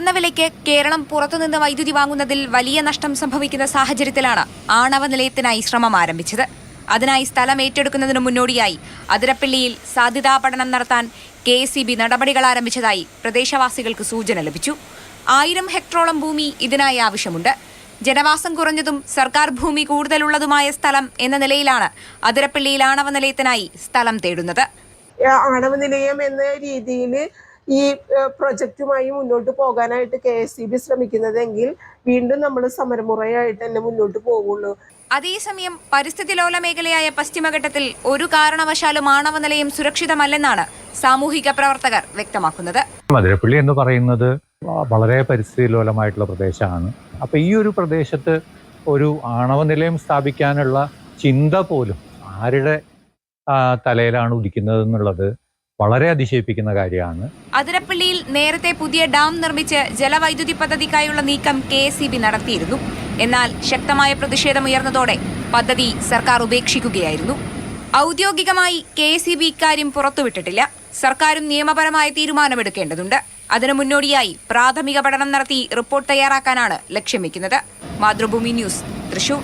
ഉയർന്ന വിലയ്ക്ക് കേരളം പുറത്തുനിന്ന് വൈദ്യുതി വാങ്ങുന്നതിൽ വലിയ നഷ്ടം സംഭവിക്കുന്ന സാഹചര്യത്തിലാണ് ആണവ നിലയത്തിനായി ശ്രമം ആരംഭിച്ചത്. അതിനായി സ്ഥലം ഏറ്റെടുക്കുന്നതിന് മുന്നോടിയായി അതിരപ്പള്ളിയിൽ സാധ്യതാ പഠനം നടത്താൻ കെ നടപടികൾ ആരംഭിച്ചതായി പ്രദേശവാസികൾക്ക് സൂചന ലഭിച്ചു. ആയിരം ഹെക്ടറോളം ഭൂമി ഇതിനായി ആവശ്യമുണ്ട്. ജനവാസം കുറഞ്ഞതും സർക്കാർ ഭൂമി കൂടുതലുള്ളതുമായ സ്ഥലം എന്ന നിലയിലാണ് അതിരപ്പള്ളിയിൽ ആണവ നിലയത്തിനായി സ്ഥലം തേടുന്നത്. ആണവ നിലയം എന്ന രീതിയിൽ ഈ പ്രൊജക്റ്റുമായി മുന്നോട്ട് പോകാനായിട്ട് കെ എസ് സി ബി ശ്രമിക്കുന്നതെങ്കിൽ വീണ്ടും നമ്മൾ സമരമുറയായിട്ട് തന്നെ മുന്നോട്ട് പോകുള്ളൂ അതേസമയം പരിസ്ഥിതി ലോല മേഖലയായ പശ്ചിമഘട്ടത്തിൽ ഒരു കാരണവശാലും ആണവ നിലയം സുരക്ഷിതമല്ലെന്നാണ് സാമൂഹിക പ്രവർത്തകർ വ്യക്തമാക്കുന്നത്. മധുരപ്പള്ളി എന്ന് പറയുന്നത് വളരെ പരിസ്ഥിതി ലോലമായിട്ടുള്ള പ്രദേശമാണ്. അപ്പൊ ഈ ഒരു പ്രദേശത്ത് ഒരു ആണവ നിലയം സ്ഥാപിക്കാനുള്ള ചിന്ത പോലും ആരുടെ തലയിലാണ് ഉദിക്കുന്നത് എന്നുള്ളത് വളരെ അതിശയിപ്പിക്കുന്ന കാര്യമാണ്. അതിരപ്പള്ളിയിൽ നേരത്തെ പുതിയ ഡാം നിർമ്മിച്ച് ജലവൈദ്യുതി പദ്ധതിക്കായുള്ള നീക്കം കെ നടത്തിയിരുന്നു. എന്നാൽ ശക്തമായ പ്രതിഷേധമുയർന്നതോടെ പദ്ധതി സർക്കാർ ഉപേക്ഷിക്കുകയായിരുന്നു. ഔദ്യോഗികമായി കെ എസ് ഇക്കാര്യം പുറത്തുവിട്ടിട്ടില്ല. സർക്കാരും നിയമപരമായ തീരുമാനമെടുക്കേണ്ടതുണ്ട്. അതിനു മുന്നോടിയായി പ്രാഥമിക പഠനം നടത്തി റിപ്പോർട്ട് തയ്യാറാക്കാനാണ് ലക്ഷ്യം വെക്കുന്നത് മാതൃഭൂമി ന്യൂസ് തൃശൂർ.